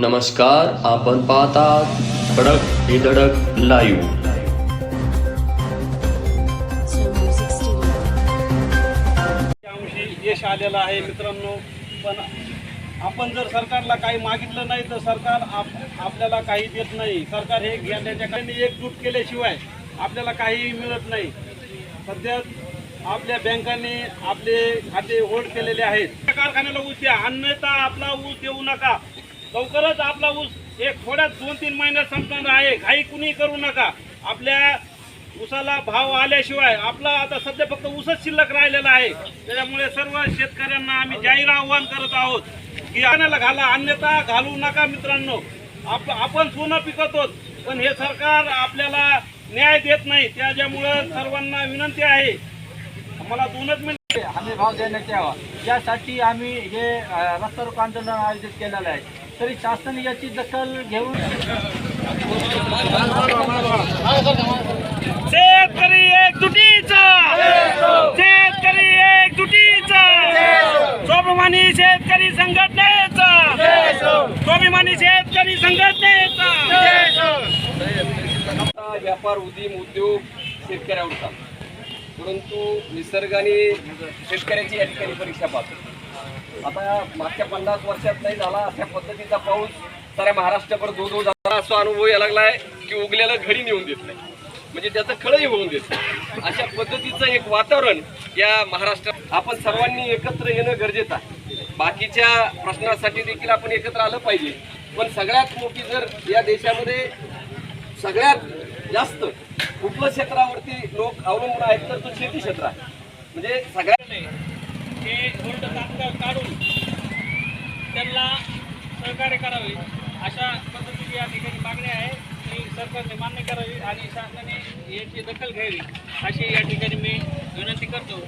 नमस्कार आपण पाहतात धडक ही धडक लाईव्ह यश आलेलं आहे मित्रांनो पण आपण जर सरकारला काही मागितलं नाही तर सरकार आप आपल्याला काही देत नाही. सरकार हे घेण्याच्या काही एकजूट केल्याशिवाय आपल्याला काहीही मिळत नाही. सध्या आपल्या बँकांनी आपले खाते होल्ड केलेले आहेत. कारखान्याला ऊस द्या. अन्यथा आपला ऊस देऊ नका. लवकरच आपला ऊस एक थोड्याच दोन तीन महिन्यात संपणार आहे. घाई कुणी करू नका. आपल्या ऊसाला भाव आल्याशिवाय आपला आता सध्या फक्त ऊसच शिल्लक राहिलेला आहे. त्याच्यामुळे सर्व शेतकऱ्यांना आम्ही जाहीर आव्हान करत आहोत की अन्नाला घाला अन्यथा घालू नका मित्रांनो. आप आपण सोनं पिकवतो पण हे सरकार आपल्याला न्याय देत नाही. त्याच्यामुळं सर्वांना विनंती आहे. मला दोनच मिनिट हमी भाव देण्यात यावा. यासाठी आम्ही हे रस्ता रोको आंदोलन आयोजित केलेलं आहे. तरी शासन याची दखल घेऊन शेतकरी एकजुटीचा! शेतकरी एकजुटीचा! स्वाभिमानी शेतकरी संघटनेचा! स्वाभिमानी शेतकरी संघटनेचा! व्यापार उद्यम उद्योग शेतकऱ्यावर चालतो परंतु निसर्गाने शेतकऱ्याची या ठिकाणी परीक्षा पाहतो. आता मागच्या पन्नास वर्षात नाही झाला अशा पद्धतीचा पाऊस साऱ्या महाराष्ट्रावर जो जो झाला असा अनुभव यायला लागलाय की उगल्याला घरी नेऊन देत नाही. म्हणजे त्याचं खळही होऊन देत नाही. अशा पद्धतीचं एक वातावरण या महाराष्ट्रात आपण सर्वांनी एकत्र येणं गरजेचं आहे. बाकीच्या प्रश्नासाठी देखील आपण एकत्र आलं पाहिजे. पण सगळ्यात मोठी जर या देशामध्ये सगळ्यात जास्त कुठलं क्षेत्रावरती लोक अवलंबून आहेत तर तो शेती क्षेत्र आहे. म्हणजे सगळ्यात नाही. त्यांना सहकार्य करावे अशा पद्धतीची या ठिकाणी मागणी आहे. की सरकारने मान्य करावी आणि शासनाने याची दखल घ्यावी अशी या ठिकाणी मी विनंती करतो.